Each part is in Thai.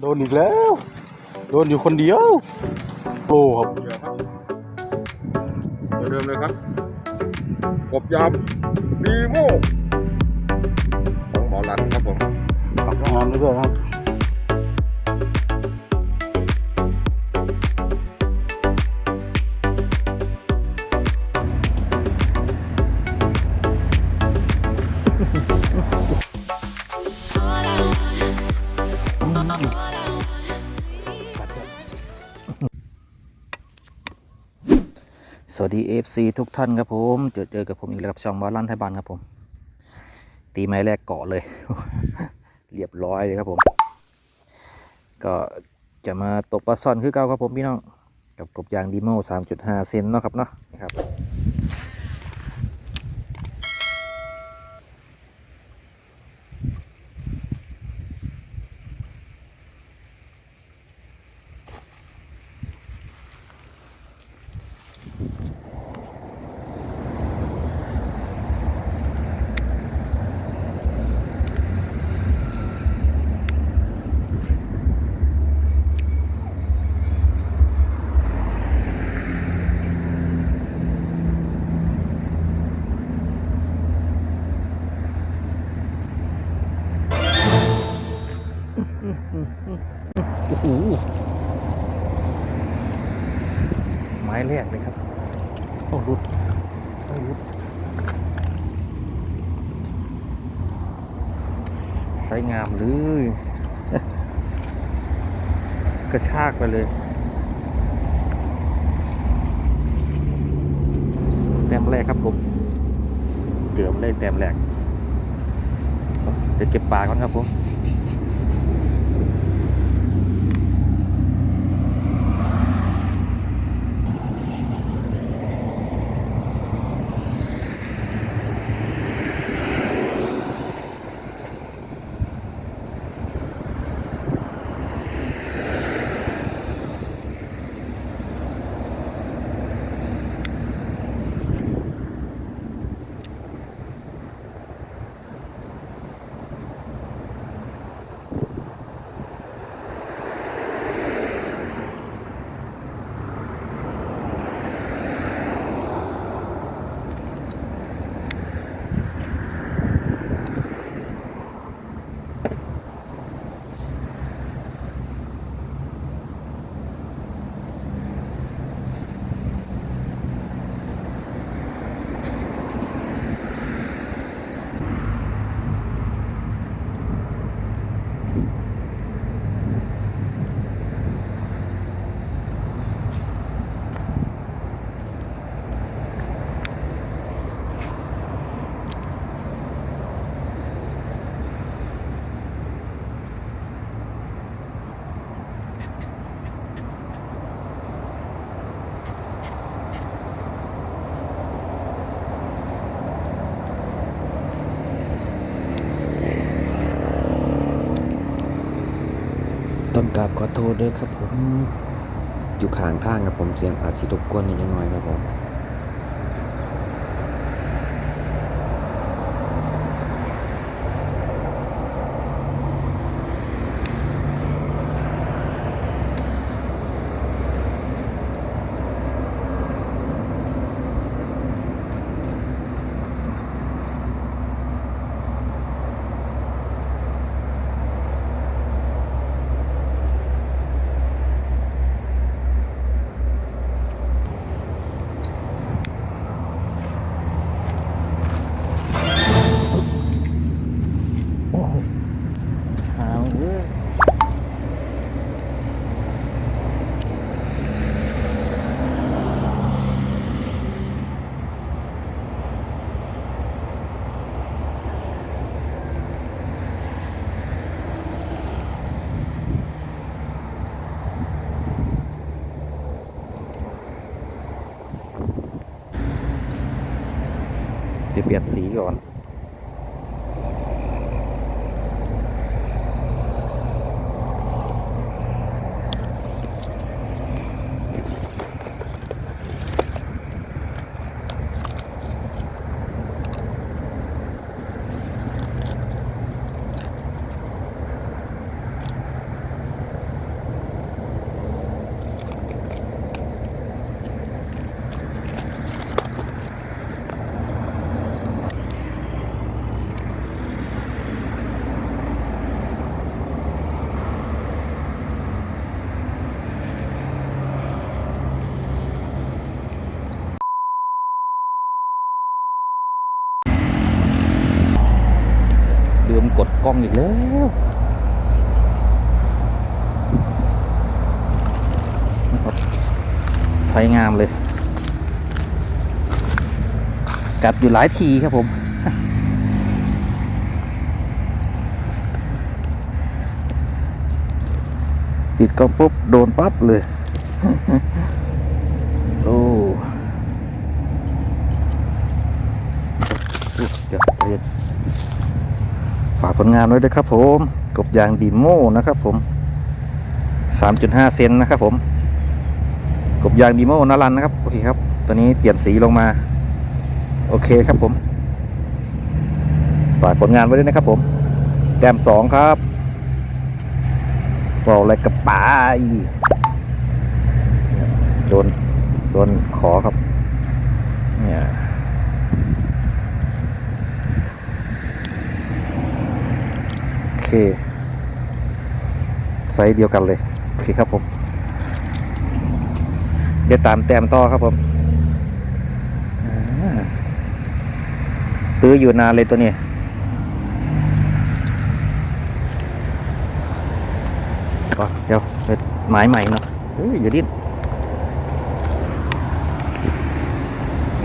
โดนอีกแล้ว โดนอยู่คนเดียวโอ้ครับเหยื่อครับตัวเดิมเลยครับกบยำดีโม่ของบอลันครับผมปักงานไปด้วยครับ สวัสดี FC ทุกท่านครับผมเจอเจอกับผมอีกแล้วกับช่องบอลลันไทยบ้านครับผม ตีไม้แรกเกาะเลย เรียบร้อยเลยครับผม ก็จะมาตกปลาซ่อนคือเก่าครับผมพี่น้อง กับกบยางดีโม3.5 เซนเนาะครับเนาะนะครับ โอ้โหไม้แรกเลยครับโอ้รุดโอ้รุดใสงามเลยกระชากไปเลยแต้มแรกครับผมเกือบเลยแต้มแรกเดี๋ยวเก็บปลาก่อนครับผม กราบขอโทษด้วยครับผม อยู่ข้างทางครับผมเสียงอาจสิรบกวนนิดหน่อยครับผม ลี่ยนสีก่อน ค กล้องอีกแล้วใช้งามเลย กัดอยู่หลายทีครับผม ติดกล้องปุ๊บ โดนปั๊บเลย โอ้ยเดี๋ยวเดี๋ยว ฝากผลงานไว้ด้วยครับผม กบยางดีโม่นะครับผม 3.5 เซนนะครับผม กบยางดีโม่นารันนะครับ โอเคครับตอนนี้เปลี่ยนสีลงมา โอเคครับผม ฝากผลงานไว้ด้วยนะครับผม แต้มสองครับบอกอะไรกับป๋าอีโดน โดนขอครับ เนี่ย โอเค ไซส์เดียวกันเลย โอเคครับผม เดี๋ยวตามแต้มต่อครับผมอ่าซื้ออยู่นานเลยตัวนี้ก็เดี๋ยวไปหมายใหม่เนาะเฮ้ยอย่าดิ้น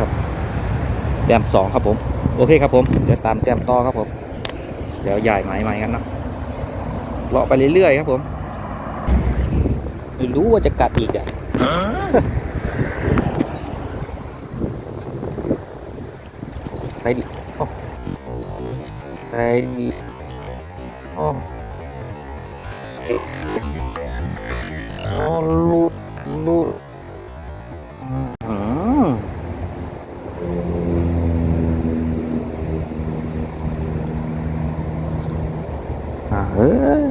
ครับแต้มสองครับผม โอเคครับผม เดี๋ยวตามแต้มต่อครับผม เดี๋ยวใหญ่หมายใหม่กันเนาะ เลาะไปเรื่อยๆครับผมไม่รู้ว่าจะกัดอีกอะใส่ดิโอ้ใส่ดิโอ้โอ้ลูลูดอืมอ่าเฮ้ย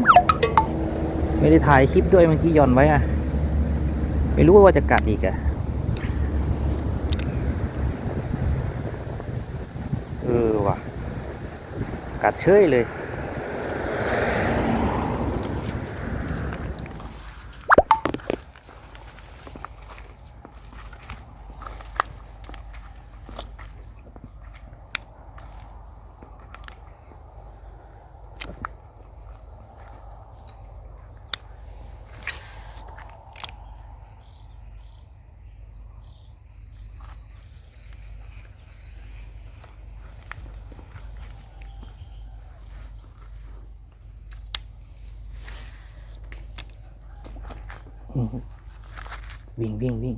ไม่ได้ ถ่ายคลิปด้วยเมื่อกี้ย่อนไว้อะไม่รู้ว่าจะกัดอีกอะเออว่ะ กัดเชยเลย วิ่งวิ่งวิ่ง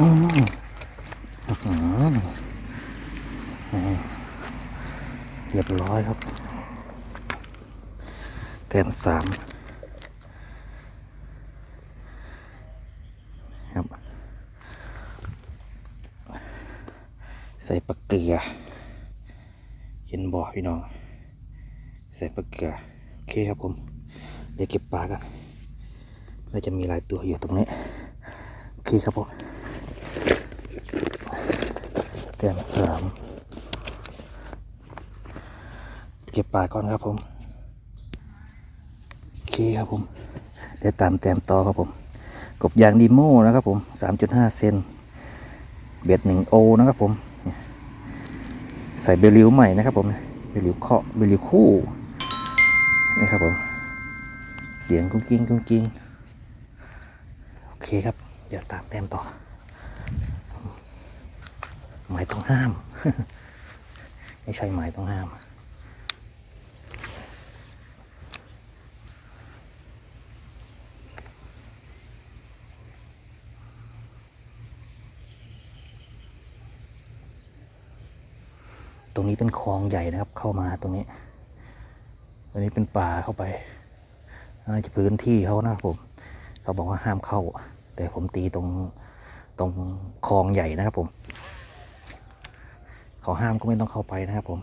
เรียบร้อยครับแต้มสามครับ ใส่ปลาเกลือเห็นบ่อพี่น้อง ใส่ปลาเกลือโอเคครับผม เดี๋ยวเก็บปลากันน่าจะมีหลายตัวอยู่ตรงนี้โอเคครับผม เตรียมสามเก็บปลาก่อนครับผมโอเคครับผม เดี๋ยวตามแต้มต่อครับผม กบยางดีโม่นะครับผม3.5เซนเบ็ดหนึ่งโอนะครับผม ใส่เบลิวใหม่นะครับผม เบลิวเคาะเบลลิวคู่นี่ครับผม เสียงกุ้งกิ้งกุ้งกิ้งโอเคครับ เดี๋ยวตามแต้มต่อ หมายต้องห้าม ไม่ใช่หมายต้องห้าม ตรงนี้เป็นคลองใหญ่นะครับ เข้ามาตรงนี้ ตรงนี้เป็นป่าเข้าไปน่าจะพื้นที่เขานะครับผมเขาบอกว่าห้ามเข้า แต่ผมตีตรงตรงคลองใหญ่นะครับผม เขาห้ามก็ไม่ต้องเข้าไปนะครับผม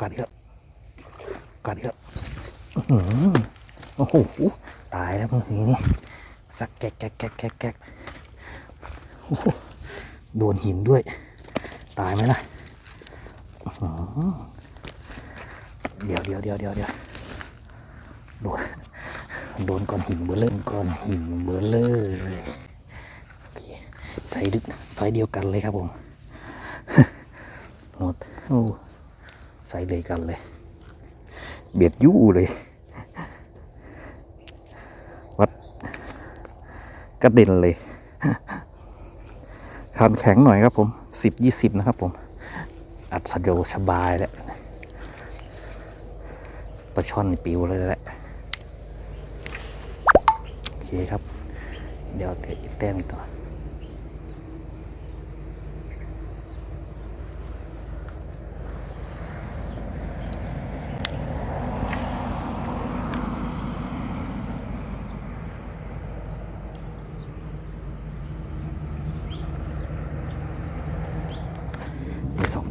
กัดอีกแล้วกัดอีกแล้วอื้อหือโอ้โหตายแล้วมื่อกี้นี่สักแกกแกกแกกแกกแกโดนหินด้วย ตายไหมล่ะเดี๋ยวเดี๋ยวเดี๋ยวเดี๋ยวเดี๋ยวโดนโดนก้อนหินเบลเลอร์ก้อนหินเบลเลอร์เลยโอเค ใส่ดึกใส่เดียวกันเลยครับผมหมดโอ้ใส่เลยกันเลย เบียดยู่เลย วัดกระเด็นเลยคันแข็งหน่อยครับผมสิบยี่สิบนะครับผม อัดสะดวกสบายแล้วปลาช่อนนี่ปิวเลยแหละโอเคครับ เดี๋ยวเตะแต้มอีกตัวมีสอ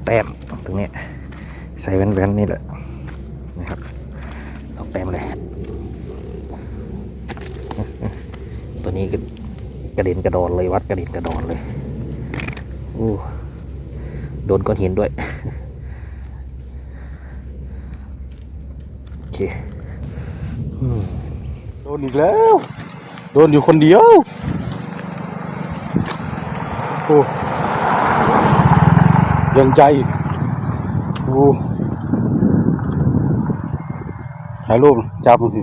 แต้มตรงนี้ใส่แว่นๆนี่แหละนะครับสองแต้มเลย ตัวนี้ก็กระเด็นกระดอนเลยวัดกระเด็นกระดอนเลยโอ้โดนก้อนหินด้วยโอเคโดนอีกแล้ว โดนอยู่คนเดียวโอ้ ยังใจโอ้ถ่ายรูปจับมันสิ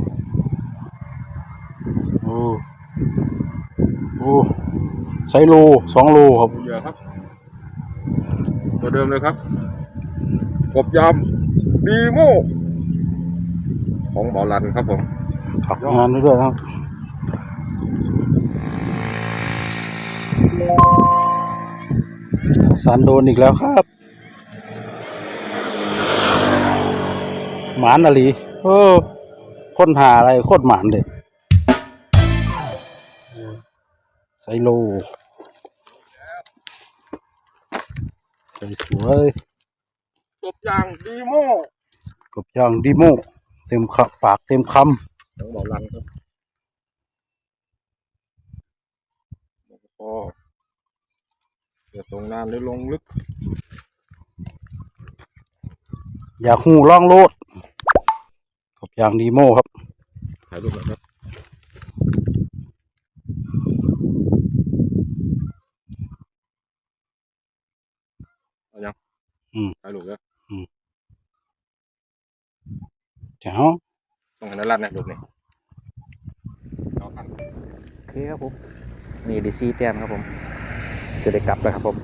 โอ้โอ้ใช้โลสองโลครับเหยื่อครับ ตัวเดิมเลยครับ กบยำดีโมของบอลันครับผม ฝากงานไว้ด้วยนะครับ สารโดนอีกแล้วครับหมานอะลีเออค้นหาอะไรโคตรหมานเลยไซโลสวยกบยางดีโมๆกบย่างดิโมเต็มขับปากเต็มคของบอลันครับพอ อย่าส่งนานหรือลงลึกำอยากหูล่องโลดกบย่างดิโมครับ ถ่ายรูปหน่อยครับ เอายังอืม ถ่ายรูปแล้วแจ๋วต้องให้นารัดเนี่ยรูปนี้เอาพันโอเคครับผม มีดีซีแต้มครับผม จะได้กลับแล้วครับผม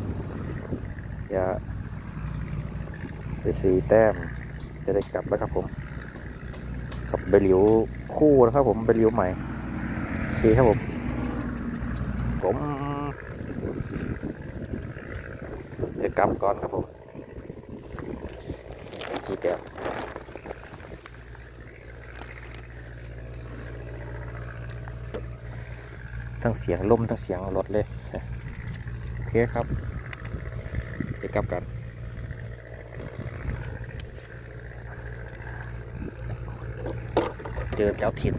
อย่าดีซีแต้มจะได้กลับแล้วครับผมกับเบลิวคู่นะครับผมเบลิวใหม่โอเคครับผมผมเดี๋ยวกลับก่อนครับผมสีแต้มทั้งเสียงลมทั้งเสียงรถเลย ครับเดี๋ยวกลับกันเจอเจ้าถิ่น